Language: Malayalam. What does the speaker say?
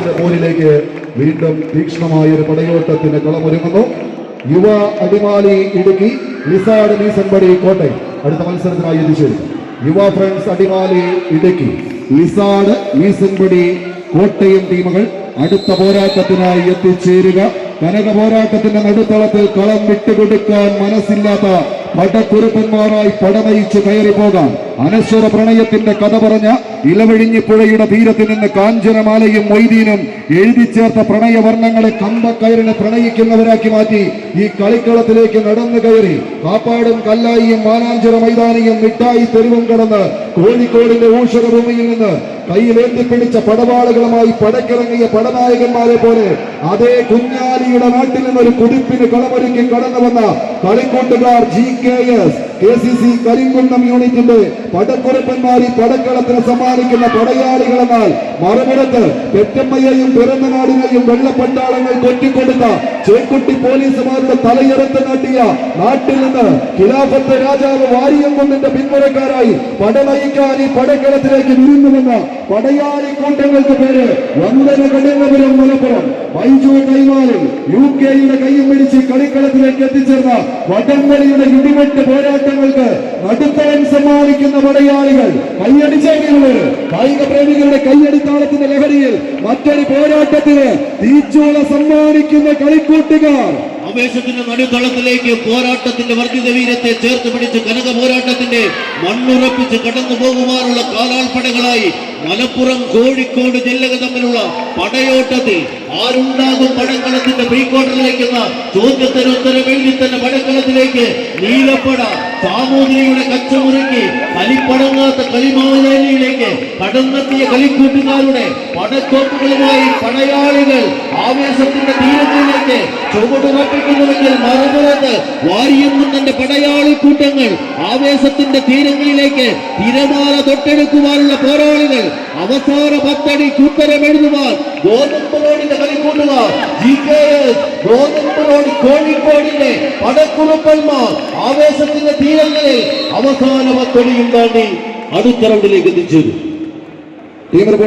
ആവേശത്തിന്റെ മുകളിലേക്ക് വീണ്ടും തീക്ഷണമായ ഒരു പടയോട്ടത്തിന് കളമൊരുങ്ങുന്നു. യുവ അടിമാലി ഇടുക്കി ലിസാഡ് മീസൻപടി കോട്ടയം. അടുത്ത മത്സരത്തിനായി എത്തിച്ചേരും യുവ ഫ്രണ്ട്സ് അടിമാലി ഇടുക്കി ലിസാഡ് മീസൻപടി കോട്ടയം ടീമുകൾ അടുത്ത പോരാട്ടത്തിനായി എത്തിച്ചേരുക. കനക പോരാട്ടത്തിന്റെ നടുത്തളത്തിൽ കളം വിട്ടുകൊടുക്കാൻ മനസ്സില്ലാത്ത പടക്കുറുപ്പന്മാരായി പടമയിച്ച് കയറി പോകാൻ അനശ്വര പ്രണയത്തിന്റെ കഥ പറഞ്ഞ ഇലവഴിഞ്ഞി പുഴയുടെ തീരത്ത് നിന്ന് കാഞ്ചനമാലയും മൊയ്തീനും എഴുതി ചേർത്ത പ്രണയവർണങ്ങളെ കമ്പക്കയറിനെ പ്രണയിക്കുന്നവരാക്കി മാറ്റി ഈ കളിക്കളത്തിലേക്ക് നടന്നു കയറി. കാപ്പാടും കല്ലായിയും മാനാഞ്ചിറ മൈതാനിയും മിഠായി തെരുവും കടന്ന് കോഴിക്കോടിന്റെ ഊഷരഭൂമിയിൽ നിന്ന് കയ്യിലേന്തിപ്പിടിച്ച പടവാളുകളുമായി പടക്കിറങ്ങിയ പടനായകന്മാരെ പോലെ അതേ കുഞ്ഞാലിയുടെ നാട്ടിൽ നിന്നൊരു കുതിപ്പിന് കളമൊരുക്കി കടന്നു വന്ന കളിക്കൂട്ടുകാർ G K S. K C C Karinkunnam യൂണിറ്റിന്റെ പടക്കുറപ്പന്മാർ ഈ പടക്കളത്തിന് സമ്മാനിക്കുന്ന പടയാളികളെന്നാൽ മറുപുറത്ത് പെറ്റമ്മയെയും പിറന്നനാടിനെയും വെള്ളപ്പട്ടാളങ്ങൾ കൊറ്റിക്കൊടുത്ത ചേക്കുട്ടി പോലീസുമാരുടെ തലയെടുത്ത് നാട്ടിയ നാട്ടിൽ നിന്ന് ഖിലാഫത്ത് രാജാവ് വാരിയംകുന്നിന്റെ പിന്മുറക്കാരായി പടനയിക്കാൻ ഈ പടക്കളത്തിലേക്ക് വിരുന്നുവെന്ന പടയാളി കൂട്ടങ്ങൾക്ക് പേര് വന്ദന കടങ്ങപുരം മലപ്പുറം ബൈജു കൈമാലും യു കെയുടെ കൈയും പിടിച്ച് കളിക്കളത്തിലേക്ക് എത്തിച്ചേർന്ന വടംവലിയുടെ ഇടിവെട്ട് പോരാട്ടങ്ങൾക്ക് നടുത്തരൻ സമ്മാനിക്കുന്ന പടയാളികൾ കൈയടിച്ചേക്കുന്നത് കായിക പ്രേമികളുടെ കൈയടിത്താളത്തിന്റെ ലഹരിയിൽ മറ്റൊരു പോരാട്ടത്തിന് തീച്ചോള സമ്മാനിക്കുന്ന കളിക്കൂട്ടുകാർ. ആവേശത്തിന്റെ നടുത്തളത്തിലേക്ക് പോരാട്ടത്തിന്റെ വർദ്ധിത വീരത്തെ ചേർത്ത് പിടിച്ച് കനക പോരാട്ടത്തിന്റെ മണ്ണുറപ്പിച്ച് കടന്നു പോകുവാനുള്ള കാലാൾപ്പടകളായി മലപ്പുറം കോഴിക്കോട് ജില്ലകൾ തമ്മിലുള്ള പടയോട്ടത്തിൽ ആരുണ്ടാകും പടക്കളത്തിന്റെ പ്രീ ക്വാർട്ടറിലേക്കെന്ന ചോദ്യത്തിന് ഉത്തരം എഴുതി തന്നെ പടക്കളത്തിലേക്ക് നീലപ്പട സാമൂതിരിയുടെ കച്ചമുറക്കി കലിപ്പടങ്ങാത്ത കളിമാവേലിയിലേക്ക് കടന്നെത്തിയ കളിക്കൂട്ടുകാരുടെ പടക്കോപ്പുകളുമായി പടയാളികൾ ആവേശത്തിന്റെ തീരത്തിലേക്ക് ചുവടുറപ്പിക്കുന്നുവെങ്കിൽ മറുപുറത്ത് വാരിയമ്മുന്നന്റെ പടയാളി കൂട്ടങ്ങൾ ആവേശത്തിന്റെ തീരങ്ങളിലേക്ക് തിരമാല തൊട്ടെടുക്കുവാനുള്ള പോരാളികൾ അവസാന പത്തടി കൂത്തരം എഴുതുവാൻ ഗോതമ്പ് റോഡിന്റെ കളിക്കൂട്ടുകാർ ജി കെ എസ് ഗോതമ്പ് കോഴിക്കോടിന്റെ പടക്കുറുപ്പന്മാർ ആവേശത്തിന്റെ തീരങ്ങളിൽ അവസാന പത്തടിയും താണ്ടി അടുത്ത റൗണ്ടിലേക്ക് എത്തിച്ചേരും. ടീമിന്